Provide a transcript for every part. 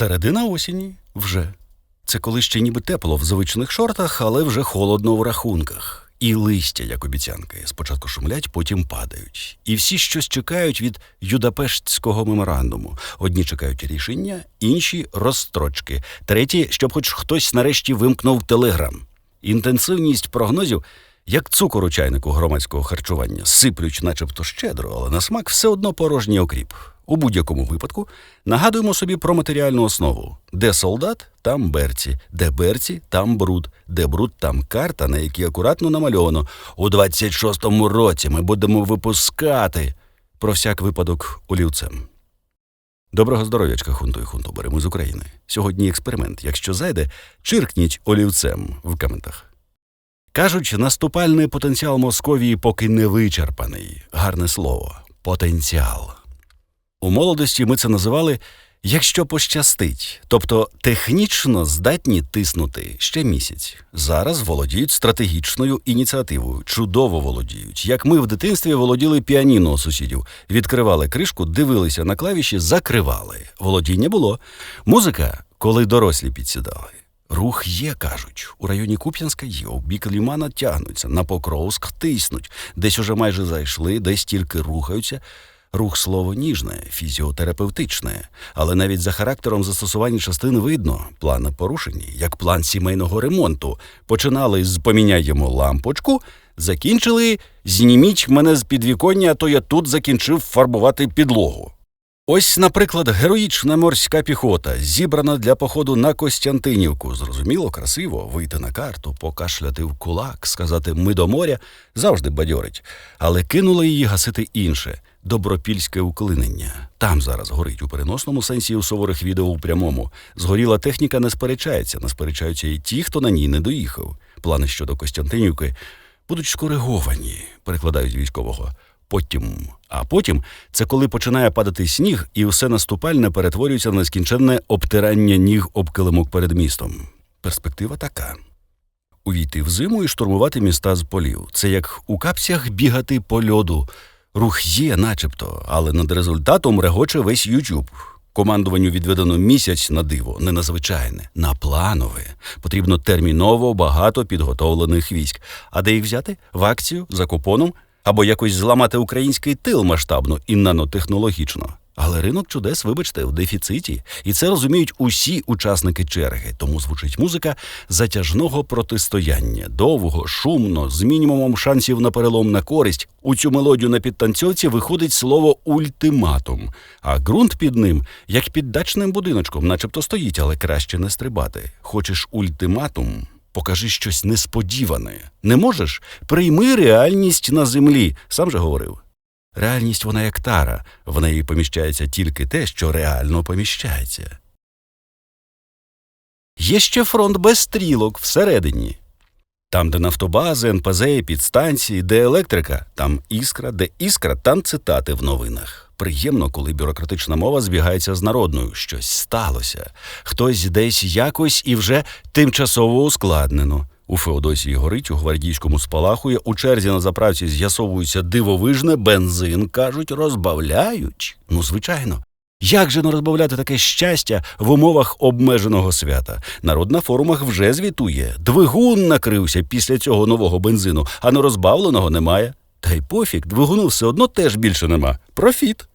Середина осені вже. Це коли ще ніби тепло в звичних шортах, але вже холодно в рахунках. І листя, як обіцянки, спочатку шумлять, потім падають. І всі щось чекають від Юдапештського меморандуму. Одні чекають рішення, інші розстрочки, треті, щоб хоч хтось нарешті вимкнув телеграм. Інтенсивність прогнозів, як цукор у чайнику громадського харчування, сиплють, начебто щедро, але на смак все одно порожній окріп. У будь-якому випадку нагадуємо собі про матеріальну основу: де солдат, там берці, де берці, там бруд, де бруд, там карта, на якій акуратно намальовано. У 26-му році ми будемо випускати про всяк випадок олівцем. Доброго здоров'ячка, хунту і хунту, ми з України. Сьогодні експеримент. Якщо зайде, чиркніть олівцем в коментах. Кажуть, наступальний потенціал Московії поки не вичерпаний. Гарне слово потенціал. У молодості ми це називали якщо пощастить, тобто технічно здатні тиснути ще місяць. Зараз володіють стратегічною ініціативою, чудово володіють. Як ми в дитинстві володіли піаніно сусідів, відкривали кришку, дивилися на клавіші, закривали. Володіння було. Музика, коли дорослі підсідали. Рух є, кажуть. У районі Куп'янська є, у бік лімана тягнуться, на Покровськ тиснуть, десь уже майже зайшли, десь тільки рухаються. Рух слово ніжне, фізіотерапевтичне, але навіть за характером застосування частин видно, плани порушені, як план сімейного ремонту. Починали з поміняємо лампочку, закінчили зніміть мене з підвіконня, а то я тут закінчив фарбувати підлогу. Ось, наприклад, героїчна морська піхота, зібрана для походу на Костянтинівку. Зрозуміло, красиво вийти на карту, покашляти в кулак, сказати ми до моря завжди бадьорить, але кинули її гасити інше добропільське уклинення. Там зараз горить у переносному сенсі у суворих відео у прямому. Згоріла техніка не сперечається, не сперечаються і ті, хто на ній не доїхав. Плани щодо Костянтинівки будуть скориговані, перекладають військового. Потім, а потім це коли починає падати сніг, і все наступальне перетворюється на нескінченне обтирання ніг об килимок перед містом. Перспектива така. Увійти в зиму і штурмувати міста з полів. Це як у капцях бігати по льоду. Рух є, начебто, але над результатом регоче весь Ютюб. Командуванню відведено місяць на диво, не на звичайне, на планове. Потрібно терміново багато підготовлених військ. А де їх взяти? В акцію за купоном або якось зламати український тил масштабно і нанотехнологічно. Але ринок чудес, вибачте, в дефіциті, і це розуміють усі учасники черги. Тому звучить музика затяжного протистояння, довго, шумно, з мінімумом шансів на перелом на користь. У цю мелодію на підтанцьовці виходить слово ультиматум, а ґрунт під ним, як під дачним будиночком, начебто стоїть, але краще не стрибати. Хочеш ультиматум? Покажи щось несподіване. Не можеш? Прийми реальність на землі. Сам же говорив. Реальність вона як тара, в неї поміщається тільки те, що реально поміщається. Є ще фронт без стрілок всередині. Там, де нафтобази, НПЗ, підстанції, де електрика, там іскра, де іскра, там цитати в новинах. Приємно, коли бюрократична мова збігається з народною. Щось сталося, хтось десь якось і вже тимчасово ускладнено. У Феодосії горить, у гвардійському спалахує, у черзі на заправці з'ясовується дивовижне, бензин, кажуть, розбавляють. Ну, звичайно. Як же не розбавляти таке щастя в умовах обмеженого свята? Народ на форумах вже звітує. Двигун накрився після цього нового бензину, а нерозбавленого немає. Та й пофіг, двигуну все одно теж більше нема. Профіт.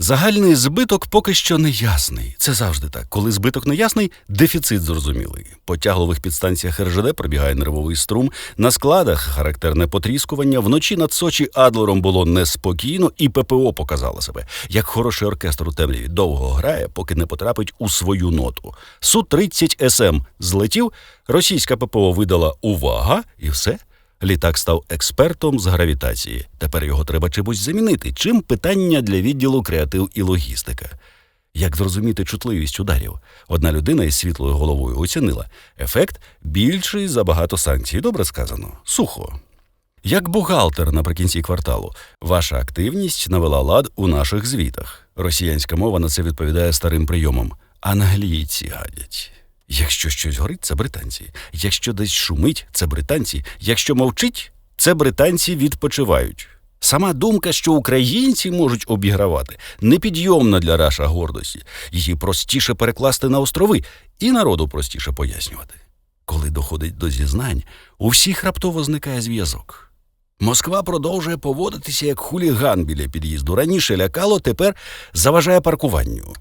Загальний збиток поки що не ясний. Це завжди так. Коли збиток не ясний, дефіцит зрозумілий. По тяглових підстанціях РЖД пробігає нервовий струм. На складах характерне потріскування. Вночі над Сочі Адлером було неспокійно, і ППО показало себе. Як хороший оркестр у темряві довго грає, поки не потрапить у свою ноту. су 30 СМ злетів, російська ППО видала увага, і все. Літак став експертом з гравітації. Тепер його треба чимось замінити. Чим питання для відділу креатив і логістика. Як зрозуміти чутливість ударів? Одна людина із світлою головою оцінила ефект більший за багато санкцій. Добре сказано, сухо. Як бухгалтер наприкінці кварталу, ваша активність навела лад у наших звітах. Росіянська мова на це відповідає старим прийомом. Англійці гадять. Якщо щось горить, це британці. Якщо десь шумить, це британці. Якщо мовчить, це британці відпочивають. Сама думка, що українці можуть обігравати, непідйомна для Раша гордості. Її простіше перекласти на острови, і народу простіше пояснювати. Коли доходить до зізнань, у всіх раптово зникає зв'язок. Москва продовжує поводитися як хуліган біля під'їзду. Раніше лякало, тепер заважає паркуванню.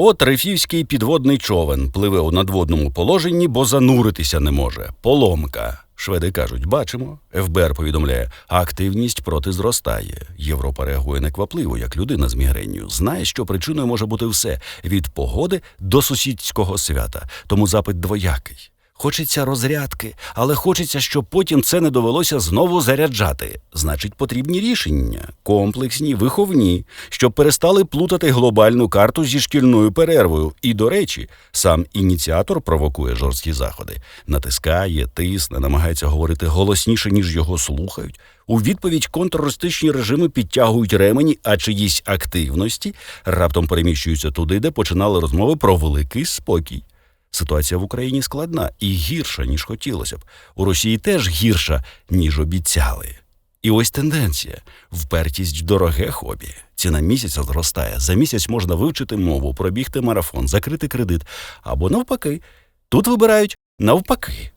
От рифівський підводний човен пливе у надводному положенні, бо зануритися не може. Поломка. Шведи кажуть, бачимо. ФБР повідомляє, активність проти зростає. Європа реагує неквапливо, як людина з мігренню. Знає, що причиною може бути все від погоди до сусідського свята. Тому запит двоякий. Хочеться розрядки, але хочеться, щоб потім це не довелося знову заряджати. Значить, потрібні рішення, комплексні, виховні, щоб перестали плутати глобальну карту зі шкільною перервою. І, до речі, сам ініціатор провокує жорсткі заходи, натискає, тисне, намагається говорити голосніше, ніж його слухають. У відповідь контртерористичні режими підтягують ремені, а чиїсь активності раптом переміщуються туди, де починали розмови про великий спокій. Ситуація в Україні складна і гірша, ніж хотілося б. У Росії теж гірша, ніж обіцяли. І ось тенденція: впертість дороге хобі. Ціна місяця зростає. За місяць можна вивчити мову, пробігти марафон, закрити кредит. Або навпаки. Тут вибирають навпаки.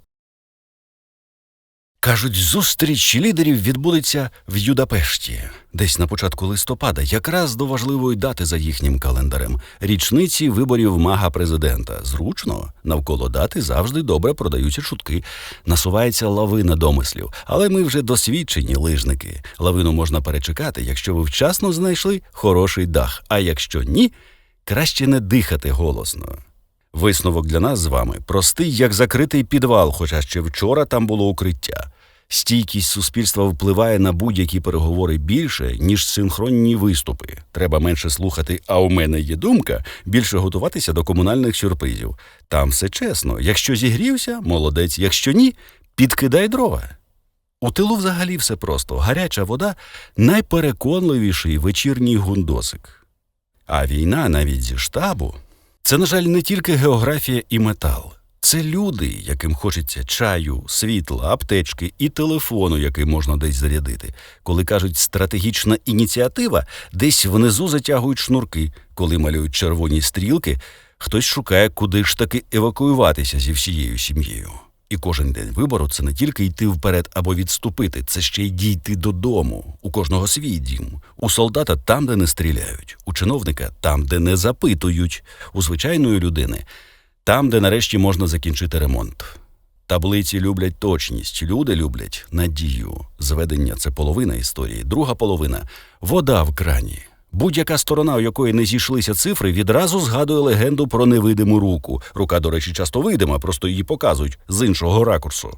Кажуть, зустріч лідерів відбудеться в Юдапешті, десь на початку листопада, якраз до важливої дати за їхнім календарем річниці виборів мага президента. Зручно навколо дати завжди добре продаються чутки. Насувається лавина домислів, але ми вже досвідчені лижники. Лавину можна перечекати, якщо ви вчасно знайшли хороший дах. А якщо ні, краще не дихати голосно. Висновок для нас з вами простий, як закритий підвал, хоча ще вчора там було укриття. Стійкість суспільства впливає на будь-які переговори більше, ніж синхронні виступи. Треба менше слухати, а у мене є думка, більше готуватися до комунальних сюрпризів. Там все чесно. Якщо зігрівся, молодець, якщо ні, підкидай дрова. У тилу взагалі все просто. Гаряча вода найпереконливіший вечірній гундосик. А війна навіть зі штабу це, на жаль, не тільки географія і метал. Це люди, яким хочеться чаю, світла, аптечки і телефону, який можна десь зарядити. Коли кажуть стратегічна ініціатива, десь внизу затягують шнурки. Коли малюють червоні стрілки, хтось шукає, куди ж таки евакуюватися зі всією сім'єю. І кожен день вибору це не тільки йти вперед або відступити, це ще й дійти додому. У кожного свій дім. У солдата там, де не стріляють, у чиновника там, де не запитують, у звичайної людини там, де нарешті можна закінчити ремонт. Таблиці люблять точність, люди люблять надію. Зведення це половина історії, друга половина вода в крані. Будь-яка сторона, у якої не зійшлися цифри, відразу згадує легенду про невидиму руку. Рука, до речі, часто видима, просто її показують з іншого ракурсу.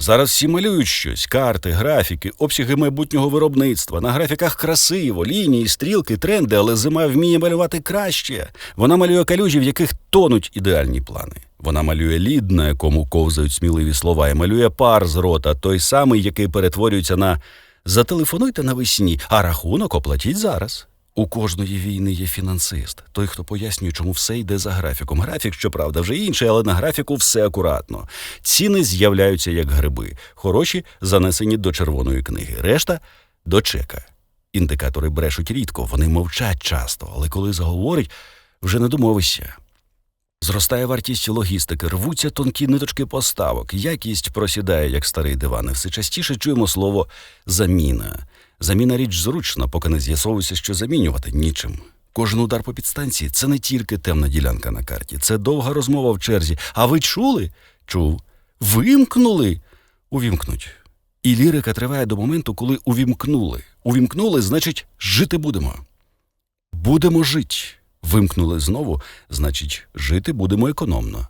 Зараз всі малюють щось: карти, графіки, обсяги майбутнього виробництва. На графіках красиво, лінії, стрілки, тренди, але зима вміє малювати краще. Вона малює калюжі, в яких тонуть ідеальні плани. Вона малює лід, на якому ковзають сміливі слова, і малює пар з рота, той самий, який перетворюється на зателефонуйте навесні, а рахунок оплатіть зараз. У кожної війни є фінансист, той, хто пояснює, чому все йде за графіком. Графік, щоправда, вже інший, але на графіку все акуратно. Ціни з'являються як гриби, хороші занесені до червоної книги, решта до чека. Індикатори брешуть рідко, вони мовчать часто, але коли заговорять, вже не домовишся. Зростає вартість логістики, рвуться тонкі ниточки поставок, якість просідає, як старий диван. І Все частіше чуємо слово заміна. Заміна річ зручна, поки не з'ясовується, що замінювати нічим. Кожен удар по підстанції це не тільки темна ділянка на карті, це довга розмова в черзі. А ви чули? Чув. Вимкнули? Увімкнуть. І лірика триває до моменту, коли увімкнули. Увімкнули, значить, жити будемо. Будемо жити. Вимкнули знову, значить, жити будемо економно.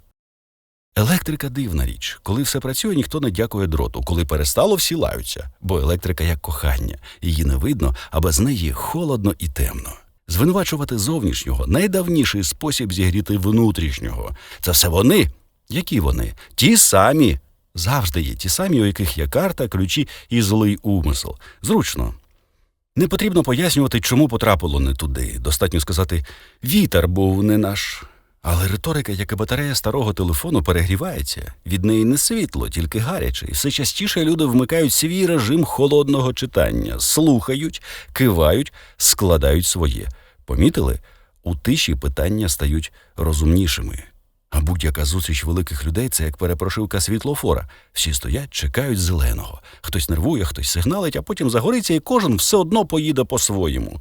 Електрика дивна річ. Коли все працює, ніхто не дякує дроту. Коли перестало, всі лаються. Бо електрика як кохання. Її не видно, а без неї холодно і темно. Звинувачувати зовнішнього найдавніший спосіб зігріти внутрішнього. Це все вони. Які вони? Ті самі. Завжди є ті самі, у яких є карта, ключі і злий умисел. Зручно. Не потрібно пояснювати, чому потрапило не туди. Достатньо сказати вітер був не наш. Але риторика, як і батарея старого телефону, перегрівається. Від неї не світло, тільки гаряче. І все частіше люди вмикають свій режим холодного читання, слухають, кивають, складають своє. Помітили? У тиші питання стають розумнішими. А будь-яка зустріч великих людей це як перепрошивка світлофора. Всі стоять, чекають зеленого. Хтось нервує, хтось сигналить, а потім загориться, і кожен все одно поїде по-своєму.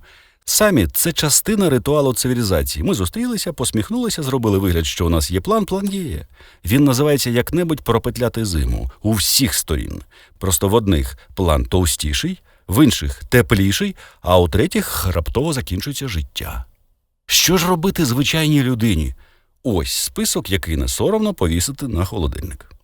Самі це частина ритуалу цивілізації. Ми зустрілися, посміхнулися, зробили вигляд, що у нас є план, план є. Він називається як-небудь пропетляти зиму у всіх сторін. Просто в одних план товстіший, в інших тепліший, а у третіх раптово закінчується життя. Що ж робити звичайній людині? Ось список, який не соромно повісити на холодильник.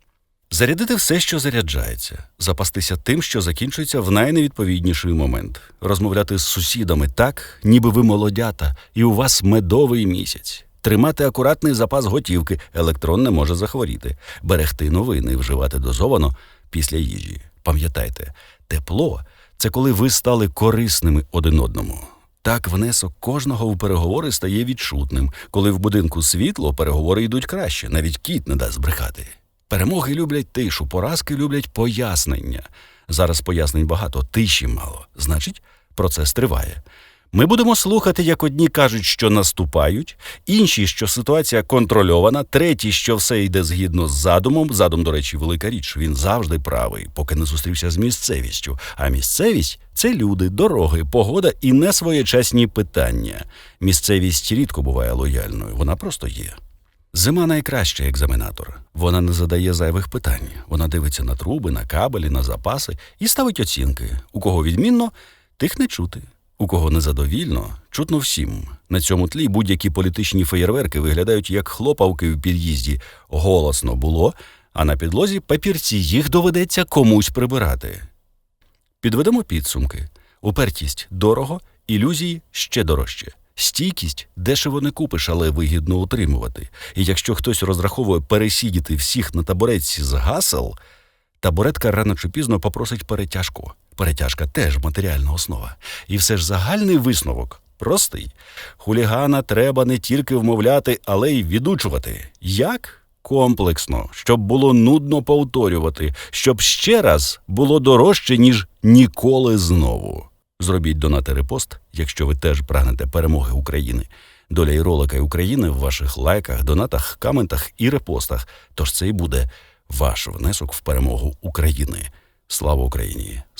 Зарядити все, що заряджається, запастися тим, що закінчується в найневідповідніший момент, розмовляти з сусідами так, ніби ви молодята, і у вас медовий місяць, тримати акуратний запас готівки, електрон не може захворіти, берегти новини, вживати дозовано після їжі. Пам'ятайте, тепло це коли ви стали корисними один одному. Так внесок кожного у переговори стає відчутним. Коли в будинку світло, переговори йдуть краще, навіть кіт не дасть збрехати. Перемоги люблять тишу, поразки люблять пояснення. Зараз пояснень багато, тиші мало. Значить, процес триває. Ми будемо слухати, як одні кажуть, що наступають, інші, що ситуація контрольована, треті, що все йде згідно з задумом. Задум, до речі, велика річ. Він завжди правий, поки не зустрівся з місцевістю. А місцевість це люди, дороги, погода і несвоєчасні питання. Місцевість рідко буває лояльною, вона просто є. Зима найкращий екзаменатор. Вона не задає зайвих питань. Вона дивиться на труби, на кабелі, на запаси і ставить оцінки. У кого відмінно, тих не чути. У кого незадовільно, чутно всім. На цьому тлі будь-які політичні феєрверки виглядають як хлопавки в під'їзді. Голосно було, а на підлозі папірці їх доведеться комусь прибирати. Підведемо підсумки. Упертість дорого, ілюзії ще дорожче. Стійкість дешево не купиш, але вигідно утримувати. І якщо хтось розраховує пересідіти всіх на табуретці з гасел, табуретка рано чи пізно попросить перетяжку. Перетяжка теж матеріальна основа. І все ж загальний висновок простий. Хулігана треба не тільки вмовляти, але й відучувати. Як? Комплексно, щоб було нудно повторювати, щоб ще раз було дорожче, ніж ніколи знову. Зробіть донати репост, якщо ви теж прагнете перемоги України. Доля і ролика і України в ваших лайках, донатах, коментах і репостах. Тож це і буде ваш внесок в перемогу України. Слава Україні!